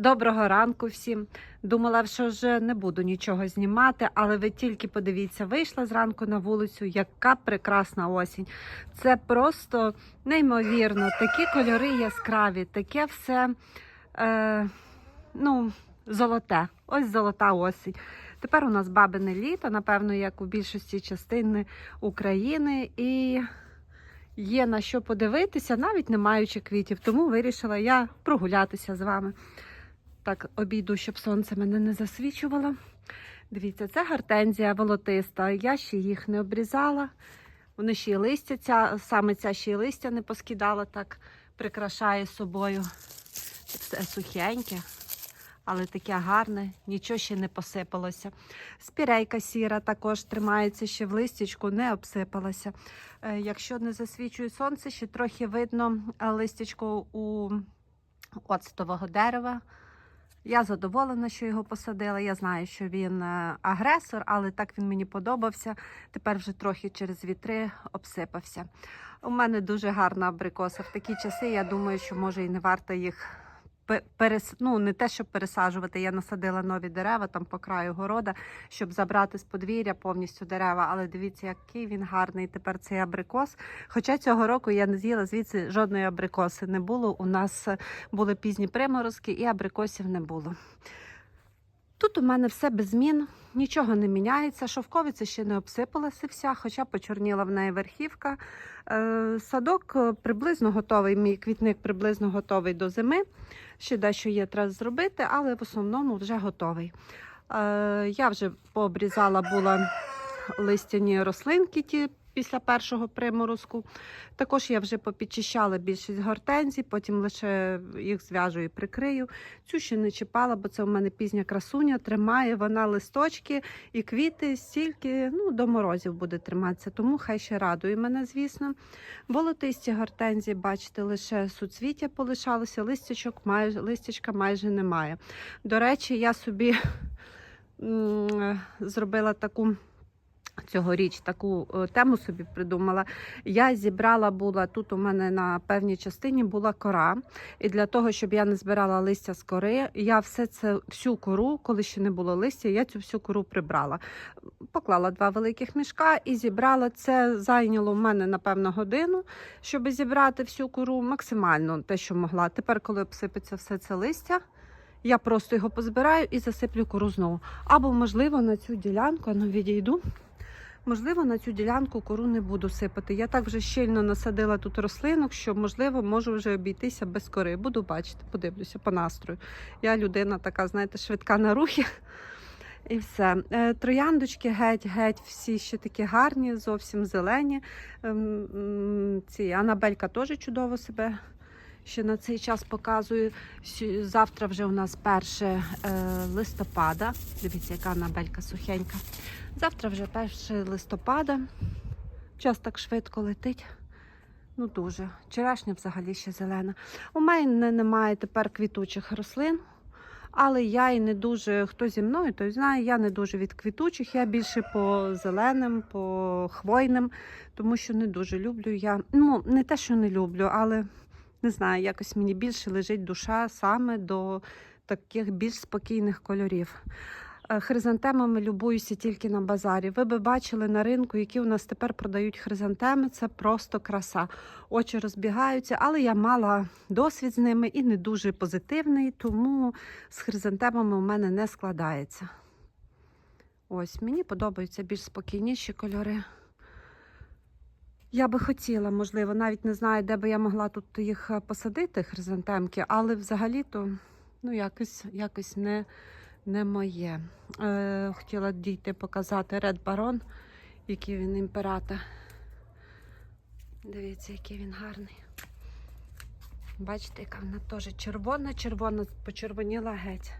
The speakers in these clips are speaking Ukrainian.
Доброго ранку всім. Думала, що вже не буду нічого знімати, але ви тільки подивіться, вийшла зранку на вулицю, яка прекрасна осінь. Це просто неймовірно. Такі кольори яскраві, таке все е, ну, золоте. Ось золота осінь. Тепер у нас бабине літо, напевно, як у більшості частини України. І є на що подивитися, навіть не маючи квітів. Тому вирішила я прогулятися з вами. Так, обійду, щоб сонце мене не засвічувало. Дивіться, це гортензія волотиста. Я ще їх не обрізала. Вони ще й листя, ця, саме ця ще й листя не поскидала, так прикрашає собою. Все сухеньке, але таке гарне, нічого ще не посипалося. Спірейка сіра також тримається ще в листячку, не обсипалася. Е, Якщо не засвічує сонце, ще трохи видно листячко у оцтового дерева. Я задоволена, що його посадила. Я знаю, що він е, агресор, але так він мені подобався. Тепер вже трохи через вітри обсипався. У мене дуже гарна абрикоса. В такі часи я думаю, що може і не варто їх перес... ну, не те, щоб пересаджувати. Я насадила нові дерева там по краю города, щоб забрати з подвір'я повністю дерева. Але дивіться, який він гарний тепер цей абрикос. Хоча цього року я не з'їла звідси жодної абрикоси. Не було. У нас були пізні приморозки і абрикосів не було. Тут у мене все без змін, нічого не міняється. Шовковиця ще не обсипалася вся, хоча почорніла в неї верхівка. Е, Садок приблизно готовий, мій квітник приблизно готовий до зими. Ще дещо є треба зробити, але в основному вже готовий. Е, Я вже пообрізала була листяні рослинки ті після першого приморозку. Також я вже попідчищала більшість гортензій, потім лише їх зв'яжу і прикрию. Цю ще не чіпала, бо це у мене пізня красуня. Тримає вона листочки і квіти стільки ну, до морозів буде триматися, тому хай ще радує мене, звісно. Волотисті гортензії, бачите, лише суцвіття полишалося, листячок майже, листячка майже немає. До речі, я собі зробила таку. Цьогоріч таку е, тему собі придумала. Я зібрала була тут. У мене на певній частині була кора, і для того, щоб я не збирала листя з кори, я все це всю кору, коли ще не було листя, я цю всю кору прибрала. Поклала два великих мішка і зібрала це. Зайняло в мене напевно годину, щоб зібрати всю кору максимально те, що могла. Тепер, коли обсипеться все це листя. Я просто його позбираю і засиплю кору знову. Або, можливо, на цю ділянку, ну відійду. Можливо, на цю ділянку кору не буду сипати. Я так вже щільно насадила тут рослинок, що, можливо, можу вже обійтися без кори. Буду бачити, подивлюся по настрою. Я людина така, знаєте, швидка на рухи. І все. Е, Трояндочки геть-геть, всі ще такі гарні, зовсім зелені. Ем, Ці Анабелька теж чудово себе ще на цей час показую. Завтра вже у нас 1 е, листопада. Дивіться, яка Анабелька сухенька. Завтра вже 1 листопада. Час так швидко летить. Ну дуже. Черешня взагалі ще зелена. У мене немає тепер квітучих рослин. Але я і не дуже, хто зі мною, той знає, я не дуже від квітучих, я більше по зеленим, по хвойним, тому що не дуже люблю я. Ну, не те, що не люблю, але не знаю, якось мені більше лежить душа саме до таких більш спокійних кольорів. Е, Хризантемами любуюся тільки на базарі. Ви би бачили на ринку, які у нас тепер продають хризантеми. Це просто краса. Очі розбігаються, але я мала досвід з ними і не дуже позитивний, тому з хризантемами у мене не складається. Ось, мені подобаються більш спокійніші кольори. Я би хотіла, можливо, навіть не знаю, де би я могла тут їх е, посадити, хризантемки, але взагалі-то ну, якось, якось не, не моє. Е, хотіла дійти показати Ред Барон, який він імператор. Дивіться, який він гарний. Бачите, яка вона теж червона, червона, почервоніла геть.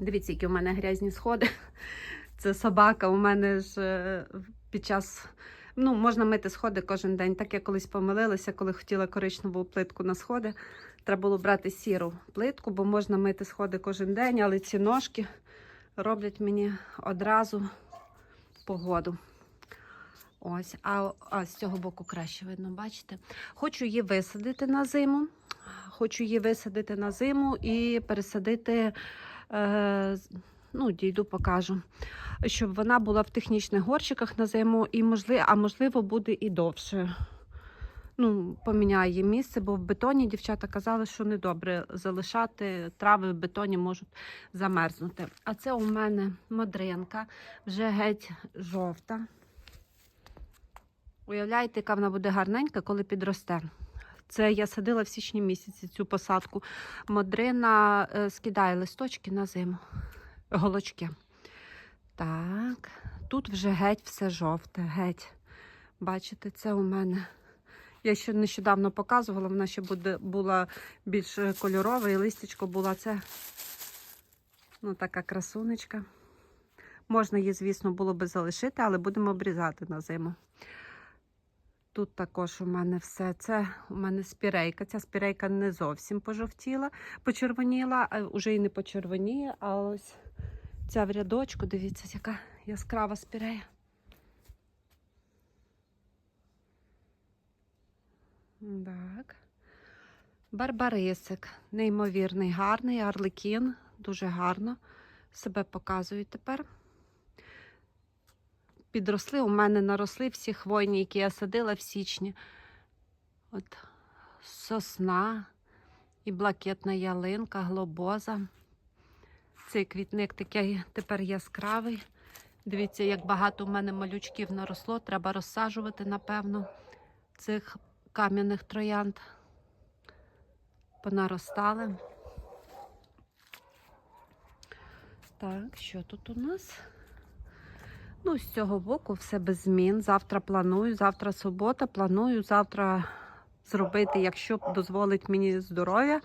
Дивіться, які у мене грязні сходи. Це собака. У мене ж е, під час. Ну, можна мити сходи кожен день. Так я колись помилилася, коли хотіла коричневу плитку на сходи. Треба було брати сіру плитку, бо можна мити сходи кожен день, але ці ножки роблять мені одразу погоду. Ось, а, а з цього боку краще видно, бачите? Хочу її висадити на зиму. Хочу її висадити на зиму і пересадити. Е, ну, дійду, покажу. Щоб вона була в технічних горщиках на зиму, і можливо, а можливо, буде і довше. Ну, поміняю її місце, бо в бетоні дівчата казали, що недобре залишати трави в бетоні можуть замерзнути. А це у мене модринка, вже геть жовта. Уявляєте, яка вона буде гарненька, коли підросте. Це я садила в січні місяці цю посадку. Модрина е, скидає листочки на зиму, голочки. Так, тут вже геть все жовте, геть. Бачите, це у мене. Я ще нещодавно показувала, вона ще буде, була більш е, кольорова, і листячко була це. Ну, така красунечка. Можна її, звісно, було би залишити, але будемо обрізати на зиму. Тут також у мене все це у мене спірейка. Ця спірейка не зовсім пожовтіла, почервоніла, а вже і не почервоніє. А ось ця в рядочку, дивіться, яка яскрава спірея. Так. Барбарисик, неймовірний, гарний, арлекін, дуже гарно себе показує тепер. Підросли, у мене наросли всі хвойні, які я садила в січні. От сосна і блакитна ялинка, глобоза. Цей квітник такий тепер яскравий. Дивіться, як багато у мене малючків наросло. Треба розсаджувати, напевно, цих кам'яних троянд. Понаростали. Так, що тут у нас? Ну, з цього боку все без змін. Завтра планую, завтра субота, планую завтра зробити, якщо дозволить мені здоров'я,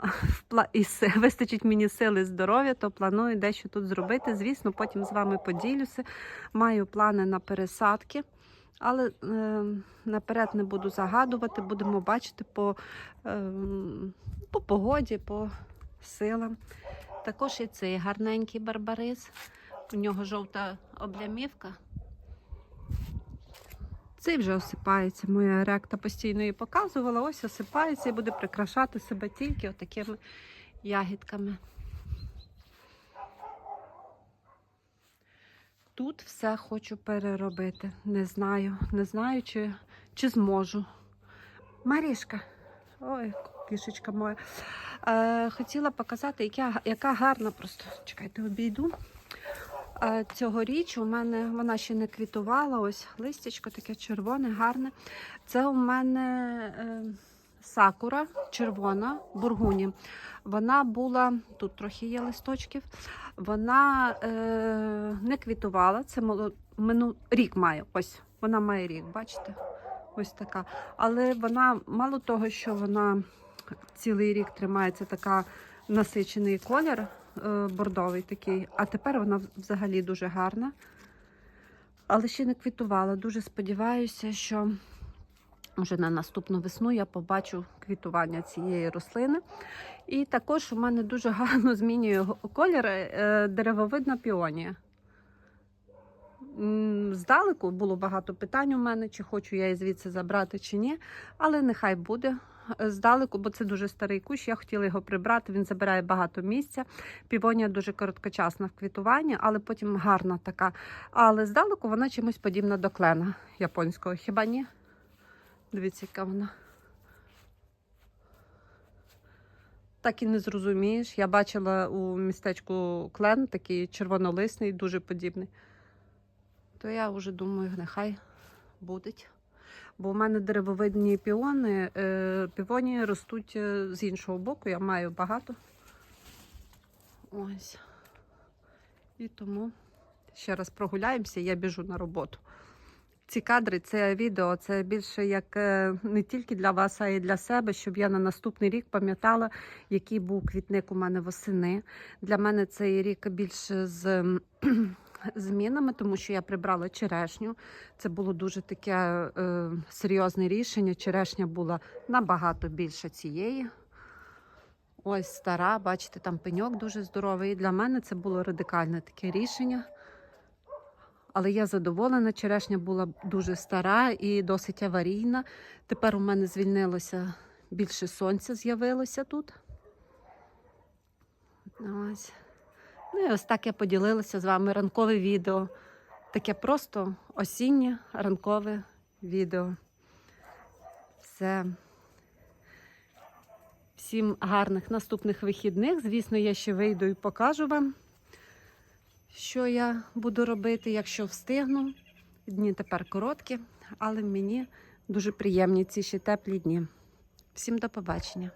вистачить мені сили здоров'я, то планую дещо тут зробити. Звісно, потім з вами поділюся. Маю плани на пересадки, але е, наперед не буду загадувати, будемо бачити по, е, по погоді, по силам. Також і цей гарненький барбарис. У нього жовта облямівка. Цей вже осипається. Моя ректа постійно її показувала. Ось осипається і буде прикрашати себе тільки отакими ягідками. Тут все хочу переробити. Не знаю, не знаю, чи, чи зможу. Марішка, ой, кішечка моя. Е, хотіла показати, яка, яка гарна просто. Чекайте, обійду. Цьогоріч у мене вона ще не квітувала. Ось листячко таке червоне, гарне. Це у мене е, сакура червона, бургуні. Вона була, тут трохи є листочків, вона е, не квітувала. Це мину, рік має. Ось вона має рік, бачите? Ось така. Але вона, мало того, що вона цілий рік тримається така насичений колір бордовий такий, а тепер вона взагалі дуже гарна. Але ще не квітувала. Дуже сподіваюся, що вже на наступну весну я побачу квітування цієї рослини. І також у мене дуже гарно змінює колір е, деревовидна піонія. Здалеку було багато питань у мене, чи хочу я її звідси забрати, чи ні. Але нехай буде е, здалеку, бо це дуже старий кущ. Я хотіла його прибрати. Він забирає багато місця. Півонія дуже короткочасна в квітуванні, але потім гарна така. Але здалеку вона чимось подібна до клена японського. Хіба ні? Дивіться, яка вона. Так і не зрозумієш. Я бачила у містечку клен, такий червонолисний, дуже подібний. То я вже думаю, нехай будуть. Бо в мене деревовидні піони, е, півоні ростуть е, з іншого боку, я маю багато. Ось. І тому ще раз прогуляємося, я біжу на роботу. Ці кадри, це відео, це більше як е, не тільки для вас, а й для себе, щоб я на наступний рік пам'ятала, який був квітник у мене восени. Для мене цей рік більше з змінами, тому що я прибрала черешню. Це було дуже таке е, серйозне рішення. Черешня була набагато більше цієї. Ось стара, бачите, там пеньок дуже здоровий. І для мене це було радикальне таке рішення. Але я задоволена, черешня була дуже стара і досить аварійна. Тепер у мене звільнилося більше сонця з'явилося тут. Ось. Ну і ось так я поділилася з вами ранкове відео. Таке просто осіннє ранкове відео. Все. Всім гарних наступних вихідних. Звісно, я ще вийду і покажу вам, що я буду робити, якщо встигну. Дні тепер короткі, але мені дуже приємні ці ще теплі дні. Всім до побачення.